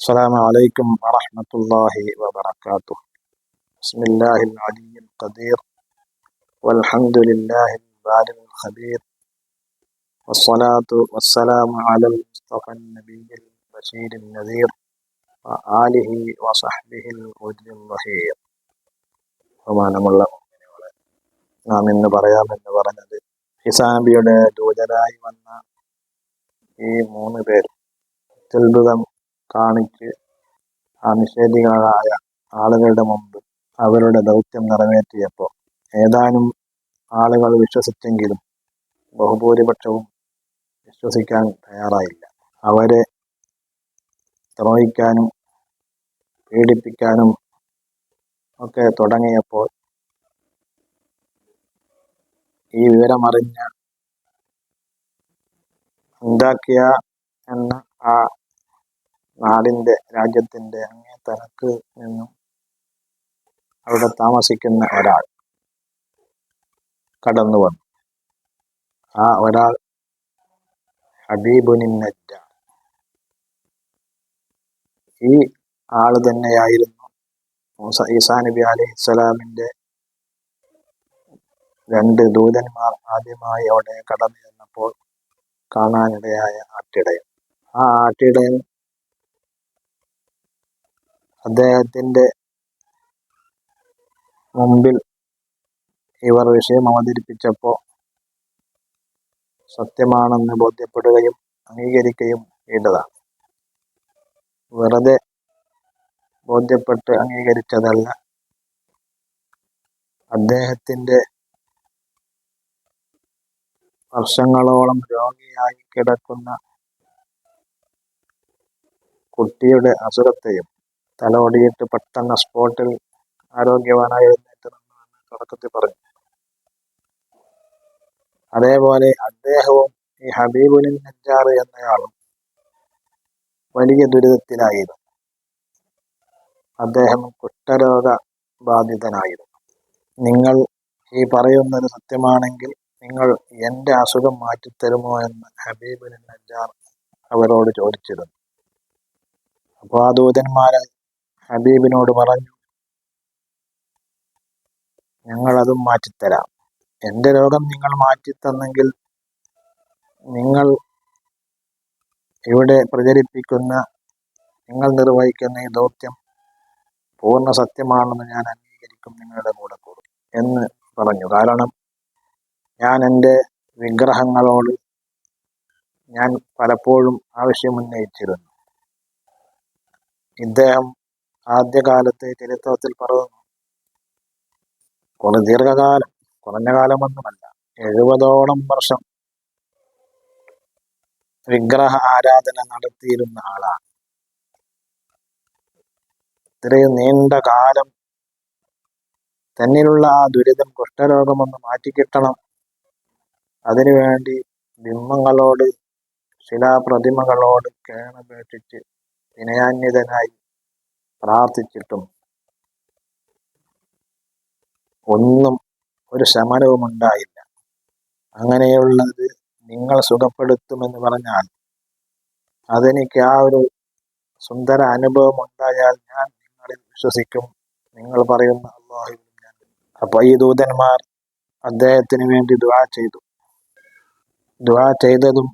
السلام عليكم ورحمة الله وبركاته بسم الله العلي القدير والحمد لله البارئ الخبير والصلاة والسلام على المصطفى النبي البشير النذير وآله وصحبه الغد الظهير ബഹുമാനമുള്ള മുഅ്മിനീങ്ങളെ, നാം ഇന്ന് പറയാമെന്ന് പറഞ്ഞത് ഹിസാബിയുടെ ദൂതരായി വന്ന ഈ മൂന്ന് പേർ അത്ഭുതം കാണിച്ച് ആ നിഷേധികളായ ആളുകളുടെ മുമ്പ് അവരുടെ ദൗത്യം നിറവേറ്റിയപ്പോൾ ഏതാനും ആളുകൾ വിശ്വസിച്ചെങ്കിലും ബഹുഭൂരിപക്ഷവും വിശ്വസിക്കാൻ തയ്യാറായില്ല. അവരെ ദ്രോഹിക്കാനും പീഡിപ്പിക്കാനും ഒക്കെ തുടങ്ങിയപ്പോൾ ഈ വിവരമറിഞ്ഞ ഉണ്ടാക്കിയ എന്ന ആ നാടിന്റെ രാജ്യത്തിന്റെ അങ്ങേ തലക്ക് നിന്നും അവിടെ താമസിക്കുന്ന ഒരാൾ കടന്നു വന്നു. ആ ഒരാൾ ഹബീബുനിൻ ഈ ആൾ തന്നെയായിരുന്നു ഈസാ നബി അലൈഹി സ്വലാമിന്റെ രണ്ട് ദൂതന്മാർ ആദ്യമായി അവിടെ കടന്നു ചെന്നപ്പോൾ കാണാനിടയായ ആട്ടിടയൻ ആ ആട്ടിടയൻ അദ്ദേഹത്തിന്റെ മുമ്പിൽ ഇവർ വിഷയം അവതരിപ്പിച്ചപ്പോൾ സത്യമാണെന്ന് ബോധ്യപ്പെടുകയും അംഗീകരിക്കുകയും ചെയ്തതാണ്. വെറുതെ ബോധ്യപ്പെട്ട് അംഗീകരിച്ചതല്ല. അദ്ദേഹത്തിന്റെ വർഷങ്ങളോളം രോഗിയായി കിടക്കുന്ന കുട്ടിയുടെ അസുഖത്തെയും തലോടിയിട്ട് പെട്ടെന്ന് സ്പോട്ടിൽ ആരോഗ്യവാനായി എഴുന്നേറ്റ് തുടക്കത്തിൽ പറഞ്ഞു. അതേപോലെ അദ്ദേഹവും ഈ ഹബീബുലിൻ നജ്ജാർ എന്നയാളും വലിയ ദുരിതത്തിലായിരുന്നു. അദ്ദേഹം കുഷ്ഠരോഗ ബാധിതനായിരുന്നു. നിങ്ങൾ ഈ പറയുന്നത് സത്യമാണെങ്കിൽ നിങ്ങൾ എന്റെ അസുഖം മാറ്റിത്തരുമോ എന്ന് ഹബീബുലിൻ നജ്ജാർ അവരോട് ചോദിച്ചിരുന്നു. അപ്പോൾ ആ ദൂതന്മാരെ ഹബീബിനോട് പറഞ്ഞു ഞങ്ങൾ അതും മാറ്റിത്തരാം. എന്റെ രോഗം നിങ്ങൾ മാറ്റിത്തന്നെങ്കിൽ നിങ്ങൾ ഇവിടെ പ്രചരിപ്പിക്കുന്ന നിങ്ങൾ നിർവഹിക്കുന്ന ഈ ദൗത്യം പൂർണ സത്യമാണെന്ന് ഞാൻ അംഗീകരിക്കും നിങ്ങളുടെ കൂടെ കൂടും എന്ന് പറഞ്ഞു. കാരണം ഞാൻ എന്റെ വിഗ്രഹങ്ങളോട് ഞാൻ പലപ്പോഴും ആവശ്യമുന്നയിച്ചിരുന്നു ഇദ്ദേഹം ആദ്യകാലത്തെ ചരിത്രത്തിൽ പറയുന്നു. കുറെ ദീർഘകാലം കുറഞ്ഞ കാലമൊന്നുമല്ല എഴുപതോളം വർഷം വിഗ്രഹ ആരാധന നടത്തിയിരുന്ന ആളാണ്. ഇത്രയും നീണ്ട കാലം തന്നിലുള്ള ആ ദുരിതം കുഷ്ഠരോഗമൊന്ന് മാറ്റിക്കിട്ടണം. അതിനുവേണ്ടി ബിംബങ്ങളോട് ശിലാപ്രതിമകളോട് കേണപേക്ഷിച്ച് വിനയാന്വിതനായി പ്രാർത്ഥിച്ചിട്ടും ഒന്നും ഒരു ശമനവും ഉണ്ടായില്ല. അങ്ങനെയുള്ളത് നിങ്ങൾ സുഖപ്പെടുത്തുമെന്ന് പറഞ്ഞാൽ അതെനിക്ക് ആ ഒരു സുന്ദര അനുഭവം ഉണ്ടായാൽ ഞാൻ നിങ്ങളിൽ വിശ്വസിക്കും. നിങ്ങൾ പറയുന്ന അള്ളാഹു അപ്പൊ ഈ ദൂതന്മാർ അദ്ദേഹത്തിന് വേണ്ടി ദുആ ചെയ്തു. ദുആ ചെയ്തതും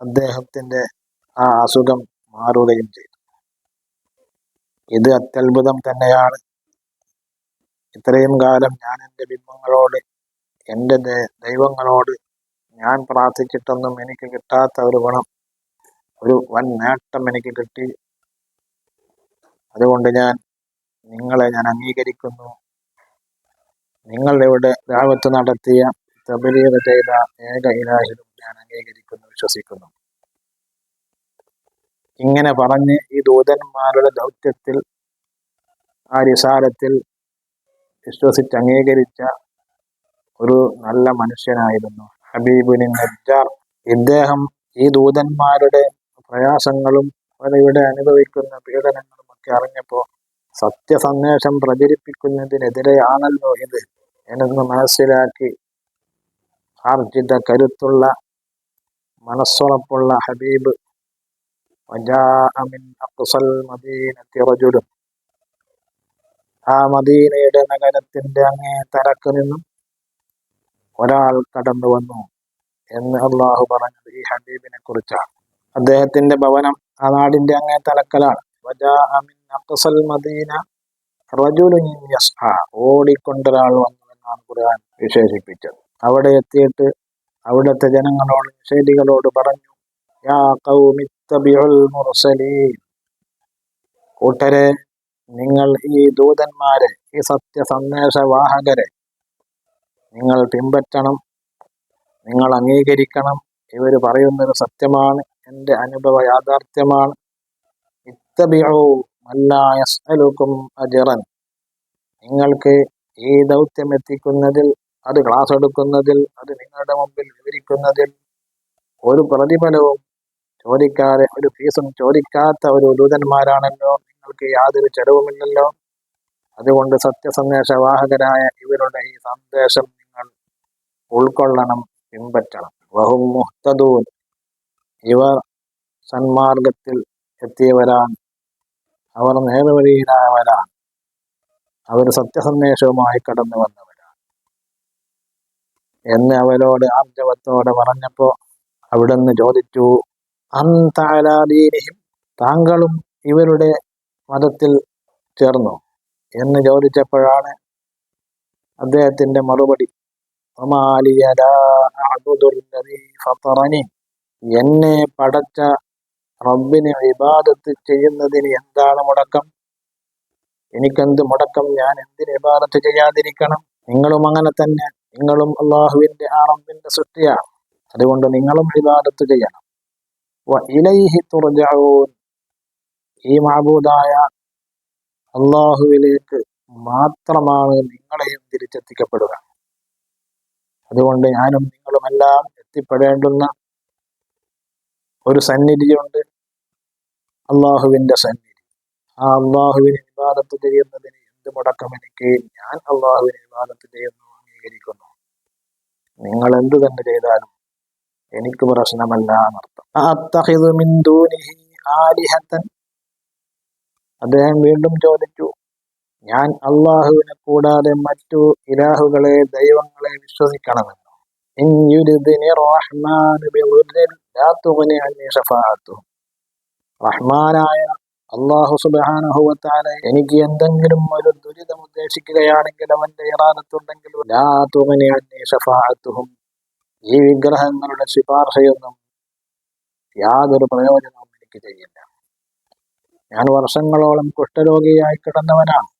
അദ്ദേഹത്തിന്റെ ആ അസുഖം മാറുകയും ചെയ്തു. ഇത് അത്യത്ഭുതം തന്നെയാണ്. ഇത്രയും കാലം ഞാൻ എന്റെ ബിംബങ്ങളോട് എന്റെ ദൈവങ്ങളോട് ഞാൻ പ്രാർത്ഥിച്ചിട്ടൊന്നും എനിക്ക് കിട്ടാത്ത ഒരു ഗുണം ഒരു വൻ നേട്ടം എനിക്ക് കിട്ടി. അതുകൊണ്ട് ഞാൻ നിങ്ങളെ ഞാൻ അംഗീകരിക്കുന്നു. നിങ്ങളുടെ ഇവിടെ രാവത്ത് നടത്തിയ തബലീത ചെയ്ത ഏക ഇലാഹിലും ഞാൻ അംഗീകരിക്കുന്നു വിശ്വസിക്കുന്നു. ഇങ്ങനെ പറഞ്ഞ് ഈ ദൂതന്മാരുടെ ദൗത്യത്തിൽ ആ റിസാലത്തിൽ വിശ്വസിച്ച് അംഗീകരിച്ച ഒരു നല്ല മനുഷ്യനായിരുന്നു ഹബീബുനി നജ്ജാർ. ഇദ്ദേഹം ഈ ദൂതന്മാരുടെ പ്രയാസങ്ങളും അവരിവിടെ അനുഭവിക്കുന്ന പീഡനങ്ങളും ഒക്കെ അറിഞ്ഞപ്പോൾ സത്യസന്ദേശം പ്രചരിപ്പിക്കുന്നതിനെതിരെയാണല്ലോ ഇത് എന്ന് മനസ്സിലാക്കി ആർജിത കരുത്തുള്ള മനസ്സുറപ്പുള്ള ഹബീബ് ആ മദീനയുടെ നഗരത്തിന്റെ അങ്ങേ തലക്ക് നിന്നും ഒരാൾ കടന്നു വന്നു എന്ന് അള്ളാഹു പറഞ്ഞത് ഈ ഹബീബിനെ കുറിച്ചാണ്. അദ്ദേഹത്തിന്റെ ഭവനം ആ നാടിന്റെ അങ്ങേ തലക്കലാണ്. മദീന ഓടിക്കൊണ്ടൊരാൾ വന്നു എന്നാണ് ഖുർആൻ വിശേഷിപ്പിച്ചത്. അവിടെ എത്തിയിട്ട് അവിടുത്തെ ജനങ്ങളോട് നിഷേധികളോട് പറഞ്ഞു യാ കൂട്ടരെ നിങ്ങൾ ഈ ദൂതന്മാരെ ഈ സത്യസന്ദേശവാഹകരെ നിങ്ങൾ പിൻപറ്റണം നിങ്ങൾ അംഗീകരിക്കണം. ഇവർ പറയുന്നത് സത്യമാണ് എന്റെ അനുഭവ യാഥാർത്ഥ്യമാണ്. ഇത്തബിഴുക്കും അജറൻ. നിങ്ങൾക്ക് ഈ ദൗത്യം എത്തിക്കുന്നതിൽ അത് ക്ലാസ് എടുക്കുന്നതിൽ അത് നിങ്ങളുടെ മുമ്പിൽ വിവരിക്കുന്നതിൽ ഒരു പ്രതിഫലവും ചോദിക്കാതെ ഒരു ഫീസും ചോദിക്കാത്ത ഒരു ദൂതന്മാരാണല്ലോ. നിങ്ങൾക്ക് യാതൊരു ചെലവുമില്ലല്ലോ. അതുകൊണ്ട് സത്യസന്ദേശവാഹകരായ ഇവരുടെ ഈ സന്ദേശം നിങ്ങൾ ഉൾക്കൊള്ളണം പിൻപറ്റണം. വഹും മുഹ്തദൂൻ. ഇവർ സന്മാർഗത്തിൽ എത്തിയവരാണ്. അവർ നേർവഴിയിലായവരാണ്. അവർ സത്യസന്ദേശവുമായി കടന്നു വന്നവരാണ്. എന്ന് അവരോട് ആർജവത്തോടെ പറഞ്ഞപ്പോ അവിടുന്ന് ചോദിച്ചു അന്താലാദീനിയും താങ്കളും ഇവരുടെ മതത്തിൽ ചേർന്നു എന്ന് ചോദിച്ചപ്പോഴാണ് അദ്ദേഹത്തിന്റെ മറുപടി. എന്നെ പടച്ച റബ്ബിന് വിവാദത്ത് ചെയ്യുന്നതിന് എന്താണ് മുടക്കം? എനിക്കെന്ത് മുടക്കം? ഞാൻ എന്തിന് വിവാദത്ത് ചെയ്യാതിരിക്കണം? നിങ്ങളും അങ്ങനെ തന്നെ. നിങ്ങളും അള്ളാഹുവിന്റെ ആ റബ്ബിന്റെ സൃഷ്ടിയാണ്. അതുകൊണ്ട് നിങ്ങളും വിവാദത്ത് ചെയ്യണം. ഇലൈഹി തുർജഊൻ ഈ മാബൂദായ അള്ളാഹുവിലേക്ക് മാത്രമാണ് നിങ്ങളെയും തിരിച്ചെത്തിക്കപ്പെടുക. അതുകൊണ്ട് ഞാനും നിങ്ങളുമെല്ലാം എത്തിപ്പെടേണ്ടുന്ന ഒരു സന്നിധിയുണ്ട്. അള്ളാഹുവിന്റെ സന്നിധി. ആ അള്ളാഹുവിന് വിവാദത്ത് ചെയ്യുന്നതിന് എന്ത് മുടക്കം എനിക്ക് ഞാൻ അള്ളാഹുവിന് വിവാദത്ത് ചെയ്യുന്നു അംഗീകരിക്കുന്നു. നിങ്ങൾ എന്ത് തന്നെ ചെയ്താലും എനിക്ക് പ്രശ്നമല്ല എന്നർത്ഥം. അദ്ദേഹം വീണ്ടും ചോദിച്ചു ഞാൻ അള്ളാഹുവിനെ കൂടാതെ മറ്റു ഇലാഹുകളെ ദൈവങ്ങളെ വിശ്വസിക്കണമെന്നോ? റഹ്മാനായ അള്ളാഹു സുബാനഹുവത്താല എനിക്ക് എന്തെങ്കിലും ഒരു ദുരിതം ഉദ്ദേശിക്കുകയാണെങ്കിൽ അവന്റെ ഇറാദത്തുണ്ടെങ്കിൽ ഈ വിഗ്രഹങ്ങളുടെ ശുപാർശയൊന്നും യാതൊരു പ്രയോജനവും എനിക്ക് ചെയ്യില്ല. ഞാൻ വർഷങ്ങളോളം കുഷ്ഠരോഗിയായി കിടന്നവനാണ്.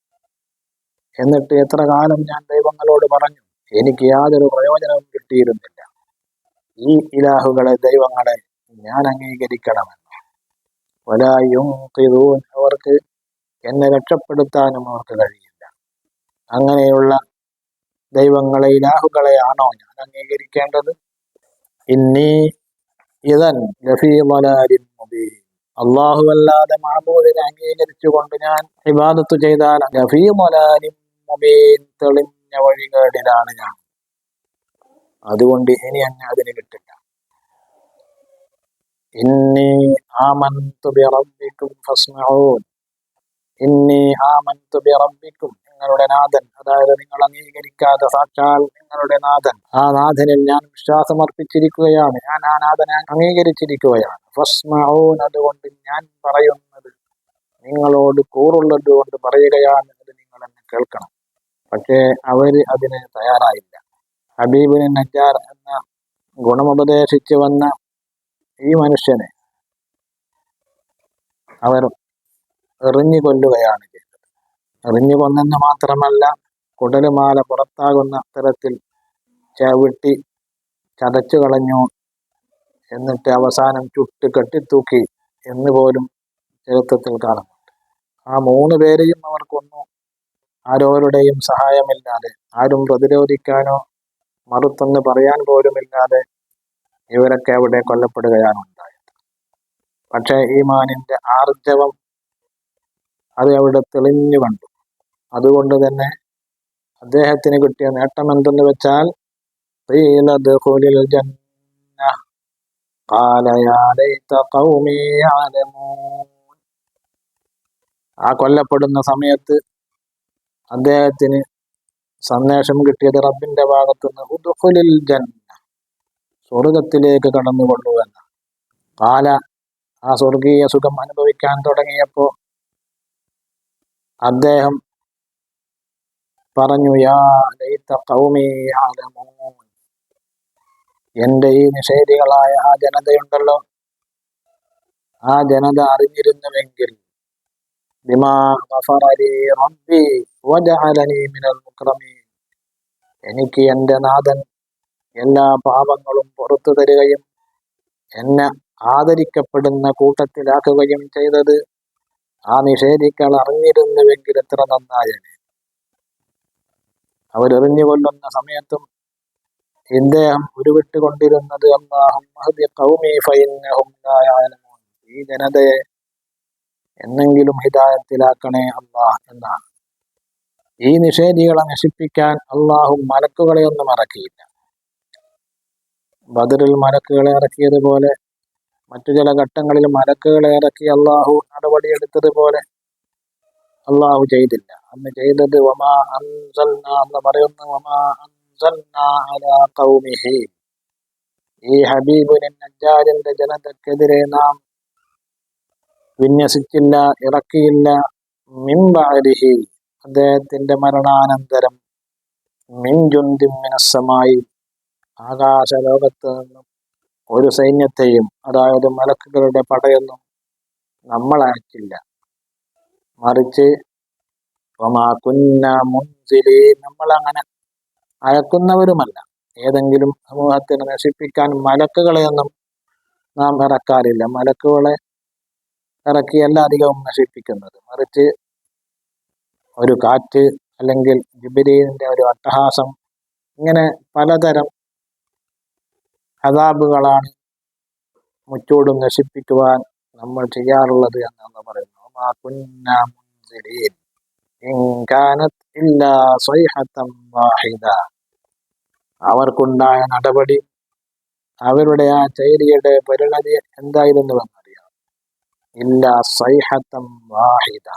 എന്നിട്ട് എത്ര കാലം ഞാൻ ദൈവങ്ങളോട് പറഞ്ഞു എനിക്ക് യാതൊരു പ്രയോജനവും കിട്ടിയിരുന്നില്ല. ഈ ഇലാഹുകളെ ദൈവങ്ങളെ ഞാൻ അംഗീകരിക്കണമെന്ന്. ഒലായും അവർക്ക് എന്നെ രക്ഷപ്പെടുത്താനും അവർക്ക് കഴിയില്ല. അങ്ങനെയുള്ള ദൈവങ്ങളെ ഇലാഹുകളെയാണോ ഞാൻ അംഗീകരിക്കേണ്ടത്? ഇന്നി ഇതൻ അള്ളാഹു അല്ലാതെ മാബൂദിനെ അംഗീകരിച്ചുകൊണ്ട് ഞാൻ ഇബാദത്ത് ചെയ്താൽ മുബീൻ തെളിഞ്ഞ വഴികേടിലാണ് ഞാൻ. അതുകൊണ്ട് ഇനി എന്നെ അതിന് കിട്ടില്ല ഇന്നി ആമന്തു ബിറബ്ബിക്കും ഫസ്മഊൻ ഇന്നി ആമന്തു ബിറബ്ബിക്കും നിങ്ങളുടെ നാഥൻ. അതായത് നിങ്ങൾ അംഗീകരിക്കാത്ത സാക്ഷാൽ നിങ്ങളുടെ നാഥൻ. ആ നാഥനിൽ ഞാൻ വിശ്വാസമർപ്പിച്ചിരിക്കുകയാണ്. ഞാൻ ആ നാഥനെ അംഗീകരിച്ചിരിക്കുകയാണ്. ഫസ്മഊൻ അതുകൊണ്ട് ഞാൻ പറയുന്നത് നിങ്ങളോട് കൂറുള്ളത് കൊണ്ട് പറയുകയാണ് നിങ്ങൾ എന്നെ കേൾക്കണം. പക്ഷേ അവർ അതിന് തയ്യാറായില്ല. ഹബീബിന് നജാർ എന്ന ഗുണമുപദേശിച്ച് വന്ന ഈ മനുഷ്യനെ അവർ എറിഞ്ഞു കൊല്ലുകയാണ് എറിഞ്ഞു കൊന്നെന്ന് മാത്രമല്ല കുടലുമാല പുറത്താകുന്ന തരത്തിൽ ചവിട്ടി ചതച്ചു കളഞ്ഞു. എന്നിട്ട് അവസാനം ചുട്ട് കെട്ടിത്തൂക്കി എന്ന് പോലും ചരിത്രത്തിൽ കാണുന്നുണ്ട് ആ മൂന്ന് പേരെയും അവർ കൊന്നു. ആരോരുടെയും സഹായമില്ലാതെ ആരും പ്രതിരോധിക്കാനോ മറുത്തൊന്ന് പറയാൻ പോലുമില്ലാതെ ഇവരൊക്കെ അവിടെ കൊല്ലപ്പെടുകയാണ് ഉണ്ടായത് പക്ഷേ ഈമാനിന്റെ ആർജവം അത് അവിടെ തെളിഞ്ഞു കണ്ടു. അതുകൊണ്ട് തന്നെ അദ്ദേഹത്തിന് കിട്ടിയ നേട്ടം എന്തെന്ന് വെച്ചാൽ ആ കൊല്ലപ്പെടുന്ന സമയത്ത് അദ്ദേഹത്തിന് സന്ദേശം കിട്ടിയത് റബ്ബിന്റെ ഭാഗത്ത് നിന്ന് ജന്ന സ്വർഗത്തിലേക്ക് കടന്നുകൊള്ളുവെന്ന കാല ആ സ്വർഗീയ സുഖം അനുഭവിക്കാൻ തുടങ്ങിയപ്പോൾ അദ്ദേഹം പറഞ്ഞു എന്റെ ഈ നിഷേധികളായ ആ ജനതയുണ്ടല്ലോ. ആ ജനത അറിഞ്ഞിരുന്നുവെങ്കിൽ എനിക്ക് എന്റെ നാഥൻ എല്ലാ പാപങ്ങളും പുറത്തു തരികയും എന്നെ ആദരിക്കപ്പെടുന്ന കൂട്ടത്തിലാക്കുകയും ചെയ്തത് ആ നിഷേധിക്കൾ അറിഞ്ഞിരുന്നുവെങ്കിൽ എത്ര നന്നായനെ. അവരെറിഞ്ഞു കൊല്ലുന്ന സമയത്തും ഇദ്ദേഹം ഉരുവിട്ടുകൊണ്ടിരുന്നത് ഈ ജനതയെ എന്നെങ്കിലും ഹിതായത്തിലാക്കണേ അള്ളാഹ് എന്നാണ്. ഈ നിഷേധികളെ നശിപ്പിക്കാൻ അള്ളാഹു മലക്കുകളെ ഒന്നും ഇറക്കിയില്ല ബദറിൽ മലക്കുകളെ ഇറക്കിയതുപോലെ മറ്റു ചില ഘട്ടങ്ങളിൽ മലക്കുകളെ ഇറക്കി അള്ളാഹു നടപടിയെടുത്തതുപോലെ അള്ളാഹു ചെയ്തില്ല. അന്ന് ചെയ്തത് വമാ അൻസൽന എന്ന് പറയുന്നു വമാ അൻസൽന അലാ ഖൗമിഹി. ഈ ഹബീബുൻ നജ്ജാരിന്റെ ജനതക്കെതിരെ നാം വിന്യസിച്ചില്ല ഇറക്കിയില്ല. മിംബാരിഹി അദ്ദേഹത്തിന്റെ മരണാനന്തരം മിൻജുന്തിൻ മിനസ്സമായി ആകാശലോകത്ത് നിന്നും ഒരു സൈന്യത്തെയും അതായത് മലക്കുകളുടെ പടയൊന്നും നമ്മൾ അയച്ചില്ല മറിച്ച് നമ്മൾ അങ്ങനെ അയക്കുന്നവരുമല്ല ഏതെങ്കിലും സമൂഹത്തിനെ നശിപ്പിക്കാൻ മലക്കുകളെയൊന്നും നാം ഇറക്കാറില്ല. മലക്കുകളെ ഇറക്കിയല്ല അധികവും നശിപ്പിക്കുന്നത്. മറിച്ച് ഒരു കാറ്റ് അല്ലെങ്കിൽ ജിബിരിന്റെ ഒരു അട്ടഹാസം ഇങ്ങനെ പലതരം അതാബുകളാണ് മുച്ചൂടും നശിപ്പിക്കുവാൻ നമ്മൾ ചെയ്യാറുള്ളത് എന്നാണ് പറയുന്നു വമാ കുന്നാ മുൻസിലീൻ ഇൻ കാനത് ഇല്ലാ സ്വൈഹത്തൻ വാഹിദ അവർക്കുണ്ടായ നടപടി അവരുടെ ആ ചൈരിയുടെ പരിണതി എന്തായിരുന്നുവെന്നറിയാം ഇല്ല സൈഹത്തം വാഹിദ.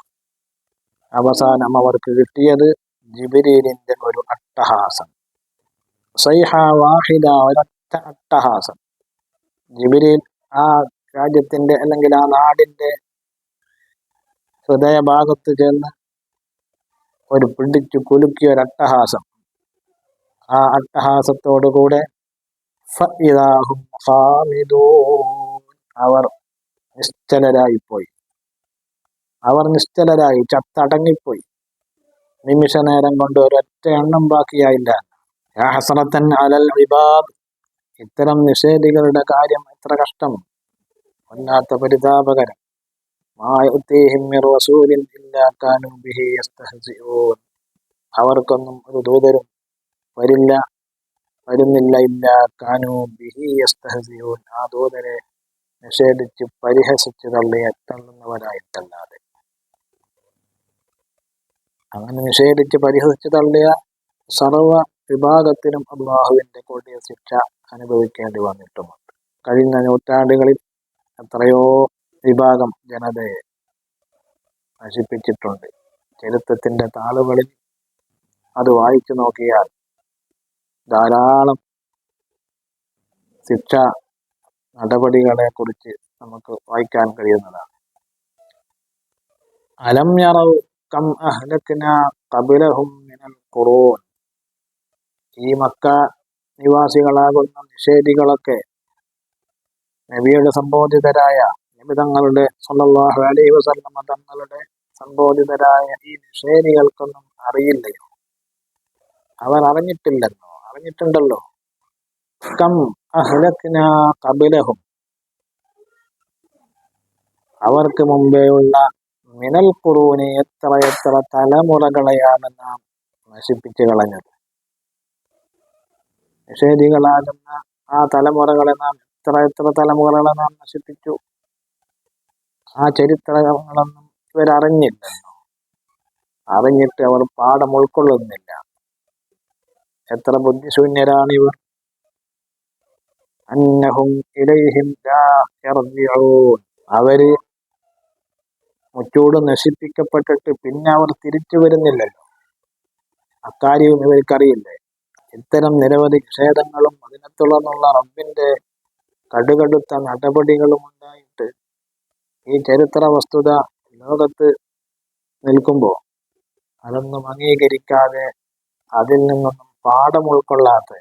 അവസാനം അവർക്ക് കിട്ടിയത് ജിബിരീലിന്റെ ഒരു അട്ടഹാസം. സൈഹ വാഹിദ ഒരൊറ്റ അട്ടഹാസം. ജിബിരീൽ ആ രാജ്യത്തിന്റെ അല്ലെങ്കിൽ ആ നാടിന്റെ ഹൃദയഭാഗത്ത് ചെന്ന് ഒരു പിടിച്ചു കുലുക്കിയ ഒരു അട്ടഹാസം. ആ അട്ടഹാസത്തോടുകൂടെ. അവർ നിശ്ചലരായിപ്പോയി. അവർ നിശ്ചലരായി ചത്തടങ്ങിപ്പോയി. നിമിഷ നേരം കൊണ്ട് ഒരൊറ്റ എണ്ണം ബാക്കിയായില്ല. ഹസറത്തൻ അലൽ വിബാദ്. ഇത്തരം നിഷേധികളുടെ കാര്യം എത്ര കഷ്ടം. വല്ലാത്ത പരിതാപകരം. അവർക്കൊന്നും ഒരു ദൂതരും വരില്ല. വരുന്നില്ല ഇല്ല കാനൂ ബിഹി യസ്തഹ്സിഊൻ. ആ ദൂതരെ നിഷേധിച്ച് പരിഹസിച്ച് തള്ളിയ തള്ളുന്നവരായിട്ടല്ലാതെ. അങ്ങനെ നിഷേധിച്ച് പരിഹസിച്ച് തള്ളിയ സർവ വിഭാഗത്തിനും അള്ളാഹുവിന്റെ കൊടിയ ശിക്ഷ അനുഭവിക്കേണ്ടി വന്നിട്ടുമുണ്ട്. കഴിഞ്ഞ നൂറ്റാണ്ടുകളിൽ എത്രയോ വിഭാഗം ജനതയെ നശിപ്പിച്ചിട്ടുണ്ട്. ചരിത്രത്തിന്റെ താളുകളിൽ അത് വായിച്ചു നോക്കിയാൽ ധാരാളം ശിക്ഷ നടപടികളെ കുറിച്ച് നമുക്ക് വായിക്കാൻ കഴിയുന്നതാണ്. അലം യറവ് കം അഹ്ലക്കിന കപിലഹും മിനൽ ഖുറൂൻ. ഈ മക്ക നിവാസികളാകുന്ന നിഷേധികളൊക്കെ നബിയുടെ സംബോധിതരായ നബി തങ്ങളുടെ സല്ലല്ലാഹു അലൈഹി വസല്ലമ തങ്ങളുടെ സംബോധിതരായ ഈ നിഷേധികൾക്കൊന്നും അറിയില്ലയോ? അവർ അറിഞ്ഞിട്ടില്ലെന്നോ? അറിഞ്ഞിട്ടുണ്ടല്ലോ. കം അഹ്ലക്ന ഖബലഹും. അവർക്ക് മുമ്പേ ഉള്ള മിനൽ കുറൂനെ എത്ര എത്ര തലമുറകളെയാണ് നാം നശിപ്പിച്ചു കളഞ്ഞത്. നിഷേധികളാകുന്ന ആ തലമുറകളെ നാം എത്ര എത്ര തലമുറകളെ നാം നശിപ്പിച്ചു? ആ ചരിത്രങ്ങളൊന്നും ഇവരറിഞ്ഞില്ലല്ലോ. അറിഞ്ഞിട്ട് അവർ പാഠം ഉൾക്കൊള്ളുന്നില്ല. എത്ര ബുദ്ധിശൂന്യരാണ് ഇവർ അന്നഹും ഇലൈഹിം അവർ മുച്ചൂട് നശിപ്പിക്കപ്പെട്ടിട്ട് പിന്നെ അവർ തിരിച്ചു വരുന്നില്ലല്ലോ. അക്കാര്യവും ഇവർക്കറിയില്ലേ? ഇത്തരം നിരവധി നിഷേധങ്ങളും അതിനെ തുടർന്നുള്ള റബ്ബിന്റെ കടുകടുത്ത നടപടികളും ഉണ്ടായിട്ട് ഈ ചരിത്ര വസ്തുത ലോകത്ത് നിൽക്കുമ്പോൾ അതൊന്നും അംഗീകരിക്കാതെ അതിൽ നിന്നൊന്നും പാഠം ഉൾക്കൊള്ളാത്ത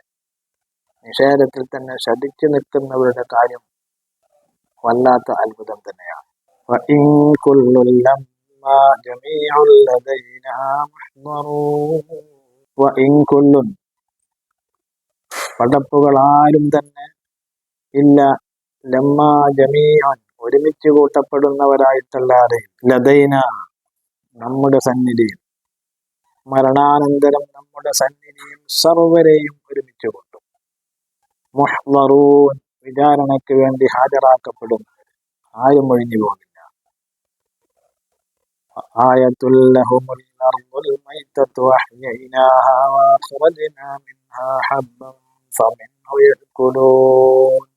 നിഷേധത്തിൽ തന്നെ ശഠിച്ചു നിൽക്കുന്നവരുടെ കാര്യം വല്ലാത്ത അത്ഭുതം തന്നെയാണ്. പടപ്പുകൾ ആരും തന്നെ ഇല്ല. ലമ്മ ജമീഅൻ ഒരുമിച്ച് കൂട്ടപ്പെടുന്നവരായിട്ടല്ലാതെ ലതൈന നമ്മുടെ സന്നിധിയിൽ മരണാനന്തരം നമ്മുടെ സന്നിധിയിൽ സർവരെയും ഒരുമിച്ച് കൊണ്ടും മുഹ്വറൂൻ വിചാരണയ്ക്ക് വേണ്ടി ഹാജരാക്കപ്പെടുന്നവർ ആരും ഒഴിഞ്ഞു പോകില്ല آية لهم الأرض الميتة أحييناها وأخرجنا منها حبا فمنه يأكلون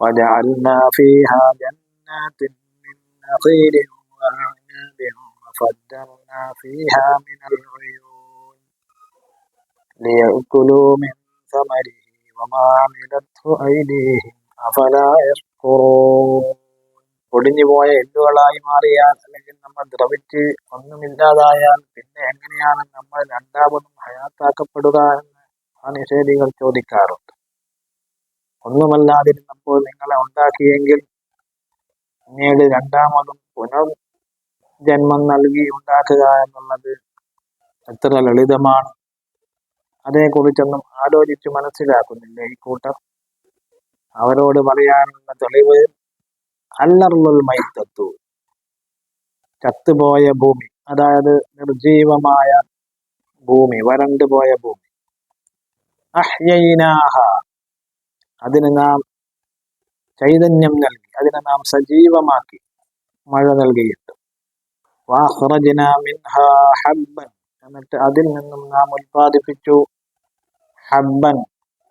وجعلنا فيها جنات من نخيل وأعناب وفجرنا فيها من العيون ليأكلوا من ثمره وما عملته أيديهم أفلا يشكرون പൊടിഞ്ഞുപോയ എല്ലുകളായി മാറിയാൽ അല്ലെങ്കിൽ നമ്മൾ ദ്രവിച്ച് ഒന്നുമില്ലാതായാൽ പിന്നെ എങ്ങനെയാണ് നമ്മൾ രണ്ടാമതും ഹയാത്താക്കപ്പെടുക എന്ന് ആ നിഷേധികൾ ചോദിക്കാറുണ്ട് ഒന്നുമല്ലാതിരുന്നപ്പോൾ നിങ്ങളെ ഉണ്ടാക്കിയെങ്കിൽ പിന്നീട് രണ്ടാമതും പുനർ ജന്മം നൽകി ഉണ്ടാക്കുക എന്നുള്ളത് എത്ര ലളിതമാണ്. അതേക്കുറിച്ചൊന്നും ആലോചിച്ച് മനസ്സിലാക്കുന്നില്ല ഈ കൂട്ടർ അവരോട് പറയാനുള്ള തെളിവ് അല്ലറുൽ മൈത്തത്തു ചത്തുപോയ ഭൂമി അതായത് നിർജീവമായ ഭൂമി വരണ്ടുപോയ ഭൂമി. അഹ്യൈനാഹ അതിന് നാം ചൈതന്യം നൽകി അതിനെ നാം സജീവമാക്കി മഴ നൽകിയിട്ട്. എന്നിട്ട് അതിൽ നിന്നും നാം ഉൽപ്പാദിപ്പിച്ചു ഹബ്ബൻ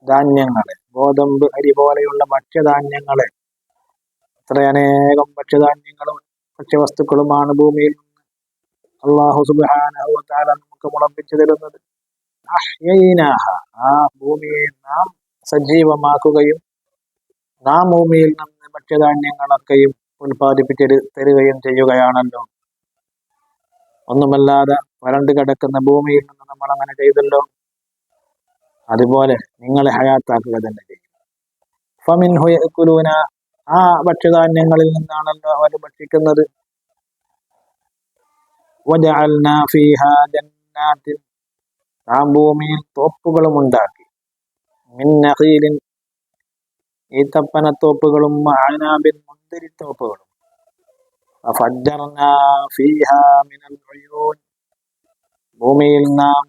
ധാന്യങ്ങളെ ഗോതമ്പ് അരി പോലെയുള്ള ഭക്ഷ്യധാന്യങ്ങളെ. അത്രയനേകം ഭക്ഷ്യധാന്യങ്ങളും ഭക്ഷ്യവസ്തുക്കളുമാണ് ഭൂമിയിൽ അള്ളാഹു സുബാന നമുക്ക് മുളപ്പിച്ചു തരുന്നത്. ആ ഭൂമിയെ നാം സജീവമാക്കുകയും നാം ഭൂമിയിൽ നിന്ന് ഭക്ഷ്യധാന്യങ്ങളൊക്കെയും ഉൽപ്പാദിപ്പിച്ചെടു തരികയും ചെയ്യുകയാണല്ലോ. ഒന്നുമല്ലാതെ വരണ്ടു കിടക്കുന്ന ഭൂമിയിൽ നിന്ന് നമ്മൾ അങ്ങനെ ചെയ്തല്ലോ. അതുപോലെ നിങ്ങളെ ഹയാത്താക്കുക തന്നെ ചെയ്യും. ഫമിൻഹുലൂന ആ ഭക്ഷ്യധാന്യങ്ങളിൽ നിന്നാണല്ലോ അവർ ഭക്ഷിക്കുന്നത്. നാം ഭൂമിയിൽ തോപ്പുകളും ഉണ്ടാക്കി. മിന്നഹീലിൻ ഈത്തപ്പനത്തോപ്പുകളും ആനാബിൻ മുന്തിരിത്തോപ്പുകളും ഭൂമിയിൽ നാം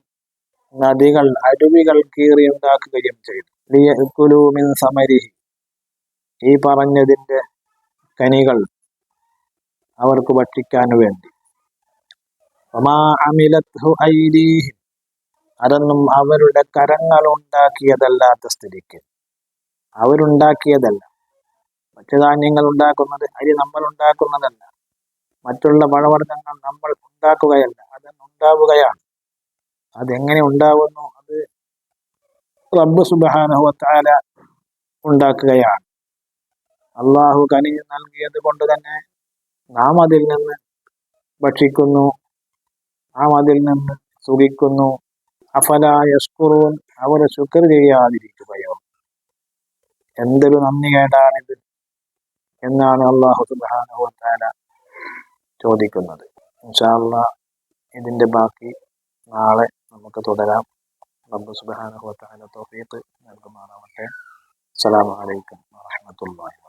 നദികൾ അരുവികൾ കീറിയുണ്ടാക്കുകയും ചെയ്തു. ലിയക്കുലൂമിൻ സമരി ഈ പറഞ്ഞതിന്റെ കനികൾ അവർക്ക് ഭക്ഷിക്കാൻ വേണ്ടി. ഒമാ അമിലത്തു അതൊന്നും അവരുടെ കരങ്ങൾ ഉണ്ടാക്കിയതല്ലാത്ത സ്ഥിതിക്ക്. അവരുണ്ടാക്കിയതല്ല. ഭക്ഷ്യധാന്യങ്ങൾ ഉണ്ടാക്കുന്നത് അരി നമ്മൾ ഉണ്ടാക്കുന്നതല്ല. മറ്റുള്ള പഴവർഗങ്ങൾ നമ്മൾ ഉണ്ടാക്കുകയല്ല. അതുണ്ടാവുകയാണ് അതെങ്ങനെ ഉണ്ടാവുന്നു? അത് റബ്ബ് സുബാനുഹത്താല ഉണ്ടാക്കുകയാണ്. അള്ളാഹു കനി നൽകിയത് കൊണ്ട് തന്നെ നാം അതിൽ നിന്ന് ഭക്ഷിക്കുന്നു. നാം അതിൽ നിന്ന് സുഖിക്കുന്നു. അഫലായസ്കുറൂൻ അവരെ ശുക്ർ ചെയ്യാതിരിക്കുകയോ. എന്തൊരു നന്ദി കേടാണിത് എന്നാണ് അള്ളാഹു സുബാനുഹത്താല ചോദിക്കുന്നത്. ഇൻഷാല്ല ഇതിന്റെ ബാക്കി നാളെ നമുക്ക് തുടരാം. റബ്ബ് സുബാനുഹത്താല തോഫീക്ക് നൽകുമാറാവട്ടെ. അസ്സലാമലൈക്കും വറഹ്മത്തുള്ളാഹി